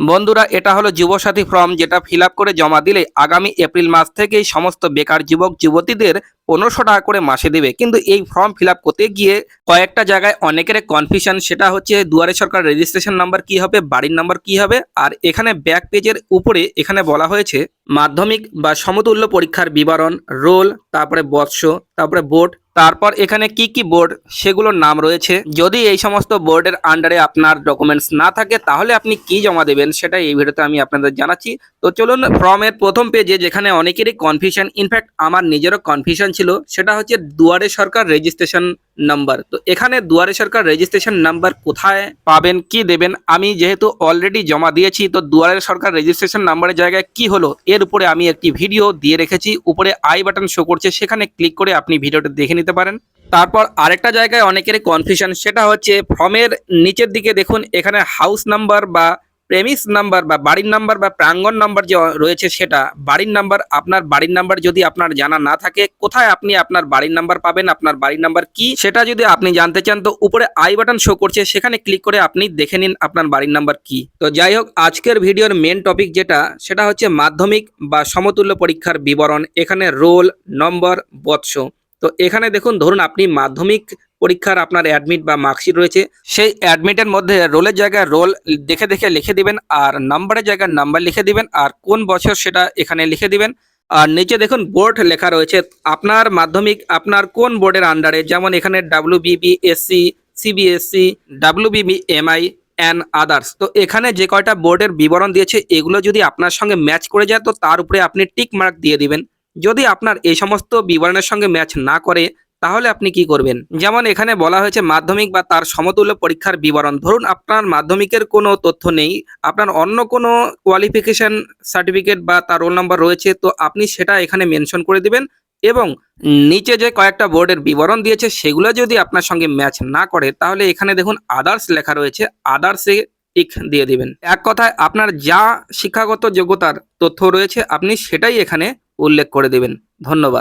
বন্ধুরা, এটা হলো যুবসাথী ফর্ম যেটা ফিল করে জমা দিলে আগামী এপ্রিল মাস থেকেই সমস্ত বেকার যুবক, যুবতীদের পনেরোশো টাকা করে মাসে দেবে। কিন্তু এই ফর্ম ফিল করতে গিয়ে কয়েকটা জায়গায় অনেকের কনফিউশন সেটা হচ্ছে দুয়ারে সরকার রেজিস্ট্রেশন নাম্বার কি হবে, বাড়ির নাম্বার কি হবে, আর এখানে ব্যাক পেজের উপরে এখানে বলা হয়েছে মাধ্যমিক বা সমতুল্য পরীক্ষার বিবরণ রোল তারপরে বৎস তারপরে বোর্ড তারপর এখানে কি কি বোর্ড সেগুলোর নাম রয়েছে। যদি এই সমস্ত বোর্ডের আন্ডারে আপনার ডকুমেন্টস না থাকে, তাহলে আপনি কি জমা দেবেন সেটা এই ভিডিওতে আমি আপনাদের জানাচ্ছি। তো চলুন ফর্মের প্রথম পেজে যেখানে অনেকেরই কনফিউশন ইনফ্যাক্ট আমার নিজেরও কনফিউশন ছিল, সেটা হচ্ছে দুয়ারে সরকার রেজিস্ট্রেশন নাম্বার। তো এখানে দুয়ারে সরকার রেজিস্ট্রেশন নাম্বার কোথায় পাবেন, কি দেবেন? আমি যেহেতু অলরেডি জমা দিয়েছি, তো দুয়ারে সরকার রেজিস্ট্রেশন নাম্বারের জায়গায় কি হলো, এর উপরে আমি একটি ভিডিও দিয়ে রেখেছি। উপরে আই বাটন শো করছে, সেখানে ক্লিক করে আপনি ভিডিওটা দেখে নিতে পারেন। তারপর আরেকটা জায়গায় অনেকের কনফিউশন সেটা হচ্ছে ফর্মের নিচের দিকে দেখুন, এখানে হাউস নাম্বার বা প্রেমিস নাম্বার বা বাড়ির নাম্বার বা প্রাঙ্গণ নাম্বার যে রয়েছে সেটা, বাড়ির নাম্বার আপনার বাড়ির নাম্বার যদি আপনার জানা না থাকে, কোথায় আপনি আপনার বাড়ির নাম্বার পাবেন, আপনার বাড়ির নাম্বার কি? সেটা যদি আপনি জানতে চান, তো উপরে আই বাটন শো করছে, সেখানে ক্লিক করে আপনি দেখে নিন আপনার বাড়ির নাম্বার কি। তো যাই হোক, আজকের ভিডিওর মেন টপিক যেটা, সেটা হচ্ছে মাধ্যমিক বা সমতুল্য পরীক্ষার বিবরণ, এখানে রোল নম্বর বৎস। তো এখানে দেখুন, ধরুন আপনি মাধ্যমিক পরীক্ষার আপনার অ্যাডমিট বা মার্কশিট রয়েছে, সেই অ্যাডমিটের মধ্যে রোলের জায়গায় রোল দেখে দেখে লিখে দিবেন, আর নাম্বারের জায়গায় নাম্বার লিখে দিবেন, আর কোন বছর সেটা এখানে লিখে দিবেন। আর নিচে দেখুন বোর্ড লেখা রয়েছে, আপনার মাধ্যমিক, আপনার কোন বোর্ডের আন্ডারে যেমন এখানে W BB SC CBSC W BB MI and others তো এখানে যে কয়টা বোর্ডের বিবরণ দিয়েছে, এগুলো যদি আপনার সঙ্গে ম্যাচ করে যায়, তো তার উপরে আপনি টিক মার্ক দিয়ে দিবেন। যদি আপনার এই সমস্ত বিবরণের সঙ্গে ম্যাচ না করে তাহলে আপনি কি করবেন? যেমন এখানে বলা হয়েছে মাধ্যমিক বা তার সমতুল্য পরীক্ষার বিবরণ। ধরুন আপনার মাধ্যমিকের কোনো তথ্য নেই, আপনার অন্য কোনো কোয়ালিফিকেশন সার্টিফিকেট বা তার রোল নাম্বার রয়েছে, তো আপনি সেটা এখানে মেনশন করে দিবেন এবং নিচে যে কয়েকটা বোর্ডের বিবরণ দিয়েছে, সেগুলো যদি আপনার সঙ্গে ম্যাচ না করে, তাহলে এখানে দেখুন আদার্স লেখা রয়েছে আদার্সে টিক দিয়ে দিবেন। এক কথায় আপনার যা শিক্ষাগত যোগ্যতার তথ্য রয়েছে, আপনি সেটাই এখানে উল্লেখ করে দেবেন। ধন্যবাদ।